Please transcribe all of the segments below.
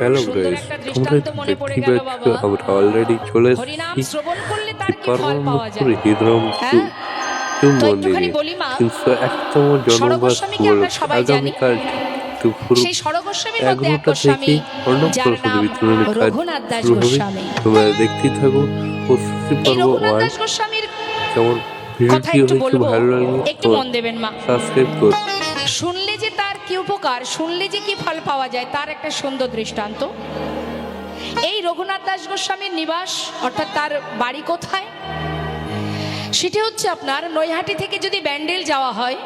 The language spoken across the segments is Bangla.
হ্যালো গাইস তোমরা দেখতে পাচ্ছ আমরা অলরেডি চলে এসেছি। শ্রবণ করলে তার কি ফল পার্বণ পাওয়া যায়? মথুর হিদ্রম হ্যাঁ? মন্দিরে একটুখানি বলি মা, তিনশো একতম জন্মবাস ষড়গোস্বামীকে আমরা সবাই জানি। আগামীকাল দুপুর গোস্বামী থেকে অন্নপ্রাশন যার বিতরণের কাজ শুরু হবে। তোমরা দেখতেই থাকো এই পর্ব ওয়ান কথা ভিডিওটি হয়েছে ভালো লাগলে একটু মন দেবেন মা। সাবস্ক্রাইব কর। শুনলে যে তার কি উপকার? শুনলে যে কি ফল পাওয়া যায়, তার একটা সুন্দর দৃষ্টান্ত। এই রঘুনাথ দাস গোস্বামীর নিবাস, অর্থাৎ তার বাড়ি কোথায়? সেটি হচ্ছে আপনার নৈহাটি থেকে যদি ব্যান্ডেল যাওয়া হয়,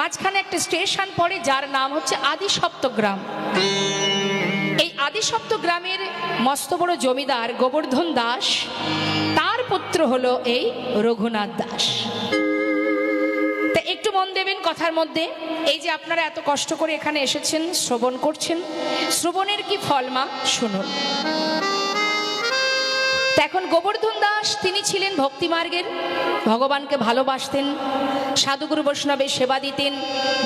মাঝখানে একটা স্টেশন পড়ে, যার নাম হচ্ছে আদি সপ্তগ্রাম এই আদি সপ্তগ্রামের মস্ত বড় জমিদার গোবর্ধন দাস, তার পুত্র হলো এই রঘুনাথ দাস। মন দেবেন কথার মধ্যে, এই যে আপনারা এত কষ্ট করে এখানে এসেছেন, শ্রবণ করছেন, শ্রবণের কি ফল মা? শুনুন। এখন গোবর্ধন দাস, তিনি ছিলেন ভক্তিমার্গের ভগবানকে ভালোবাসতেন, সাধুগুরু বৈষ্ণবে সেবা দিতেন,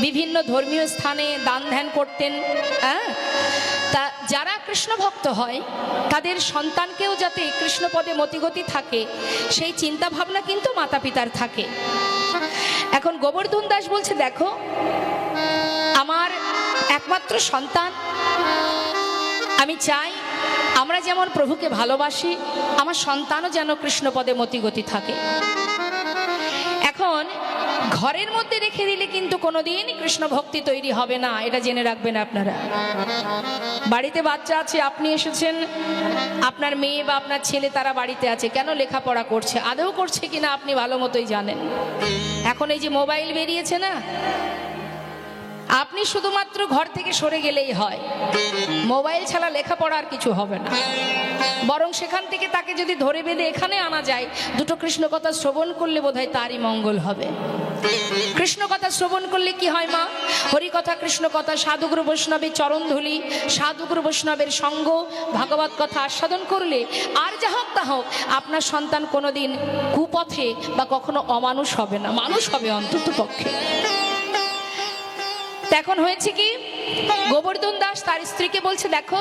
বিভিন্ন ধর্মীয় স্থানে দান ধ্যান করতেন হ্যাঁ? তা যারা কৃষ্ণ ভক্ত হয়, তাদের সন্তানকেও যাতে কৃষ্ণপদে মতিগতি থাকে, সেই চিন্তা ভাবনা কিন্তু মাতা পিতার থাকে। এখন গোবর্ধন দাস বলছে, দেখো, আমার একমাত্র সন্তান। আমি চাই আমরা যেমন প্রভুকে ভালোবাসি, আমার সন্তানও যেন কৃষ্ণপদে মতিগতি থাকে। ঘরের মধ্যে রেখে দিলে কিন্তু কোনোদিন কৃষ্ণ ভক্তি তৈরি হবে না, এটা জেনে রাখবেন আপনারা। বাড়িতে বাচ্চা আছে, আপনি এসেছেন, আপনার মেয়ে বা আপনার ছেলে তারা বাড়িতে আছে, কেন লেখাপড়া করছে? আদৌ করছে কিনা আপনি ভালো মতোই জানেন। এখন এই যে মোবাইল বেরিয়েছে না আপনি শুধুমাত্র ঘর থেকে সরে গেলেই হয়। মোবাইল ছাড়া লেখাপড়া আর কিছু হবে না। বরং সেখান থেকে তাকে যদি ধরে বেঁধে এখানে আনা যায়, দুটো কৃষ্ণ কথা শ্রবণ করলে বোধহয় তারই মঙ্গল হবে। কৃষ্ণ কথা শ্রবণ করলে কি হয় মা? হরি কথা, কৃষ্ণ কথা, সাধুগুরু বৈষ্ণবের চরণধুলি, সাধুগুরু বৈষ্ণবের সঙ্গ, ভাগবত কথা আস্বাদন করলে আর যা হোক তা হোক, আপনার সন্তান কোনোদিন কুপথে বা কখনো অমানুষ হবে না। মানুষ হবে অন্তত পক্ষে এখন হয়েছে কি? গোবর্ধন দাস তার স্ত্রীকে বলছে দেখো